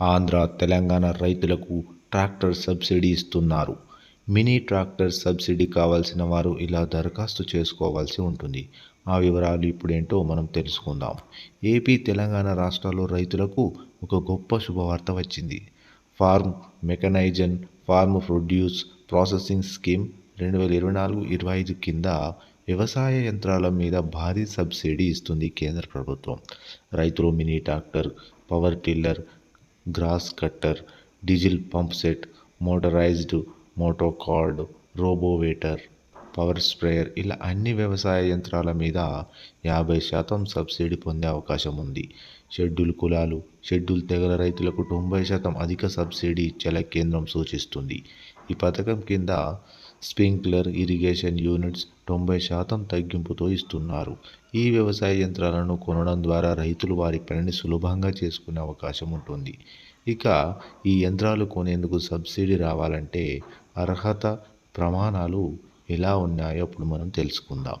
ఆంధ్ర తెలంగాణ రైతులకు tractor subsidy ఇస్తున్నారు. Mini tractor subsidy కావాల్సిన వారు ఇలా దరఖాస్తు చేసుకోవాల్సి ఉంటుంది. ఆ వివరాలు ఇప్పుడేంటో మనం తెలుసుకుందాం. ఏపీ తెలంగాణ రాష్ట్రాల్లో రైతులకు ఒక గొప్ప శుభవార్త వచ్చింది. Farm mechanization farm produce processing scheme రెండు వేల ఇరవై నాలుగు ఇరవై ఐదు కింద వ్యవసాయ యంత్రాల మీద భారీ సబ్సిడీ ఇస్తుంది కేంద్ర ప్రభుత్వం. రైతులు mini tractor power tiller grass cutter diesel pump set motorized motocart rotavator power sprayer ఇలా అన్ని వ్యవసాయ యంత్రాల మీద యాభై శాతం సబ్సిడీ పొందే అవకాశం ఉంది. షెడ్యూల్ కులాలు షెడ్యూల్ తెగల రైతులకు తొంభై శాతం అధిక సబ్సిడీ ఇచ్చేలా కేంద్రం సూచిస్తుంది. ఈ పథకం కింద స్ప్రింక్లర్ ఇరిగేషన్ యూనిట్స్ తొంభై శాతం తగ్గింపుతో ఇస్తున్నారు. ఈ వ్యవసాయ యంత్రాలను కొనడం ద్వారా రైతులు వారి పనిని సులభంగా చేసుకునే అవకాశం ఉంటుంది. ఇక ఈ యంత్రాలు కొనేందుకు సబ్సిడీ రావాలంటే అర్హత ప్రమాణాలు ఎలా ఉన్నాయో అప్పుడు మనం తెలుసుకుందాం.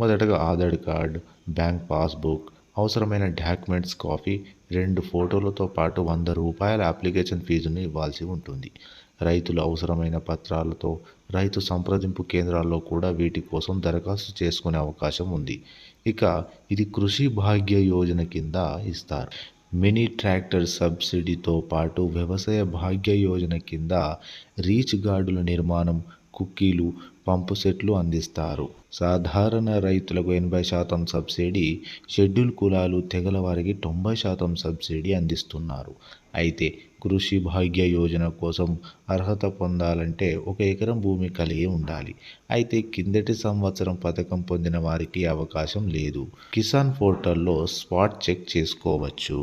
మొదటగా ఆధార్ కార్డ్ బ్యాంక్ పాస్బుక్ అవసరమైన డాక్యుమెంట్స్ కాపీ రెండు ఫోటోలతో పాటు వంద రూపాయల అప్లికేషన్ ఫీజును ఇవ్వాల్సి ఉంటుంది. రైతులు అవసరమైన పత్రాలతో రైతు సంప్రదింపు కేంద్రాల్లో కూడా వీటి కోసం దరఖాస్తు చేసుకునే అవకాశం ఉంది. ఇక ఇది కృషి భాగ్య యోజన కింద ఇస్తారు. మినీ ట్రాక్టర్ సబ్సిడీతో పాటు వ్యవసాయ భాగ్య యోజన కింద రీచ్ గార్డుల నిర్మాణం కుక్కీలు పంపు సెట్లు అందిస్తారు. సాధారణ రైతులకు ఎనభై శాతం సబ్సిడీ షెడ్యూల్ కులాలు తెగల వారికి తొంభై శాతం సబ్సిడీ అందిస్తున్నారు. అయితే కృషి భాగ్య యోజన కోసం అర్హత పొందాలంటే ఒక ఎకరం భూమి కలిగి ఉండాలి. అయితే కిందటి సంవత్సరం పథకం పొందిన వారికి అవకాశం లేదు. కిసాన్ పోర్టల్లో స్పాట్ చెక్ చేసుకోవచ్చు.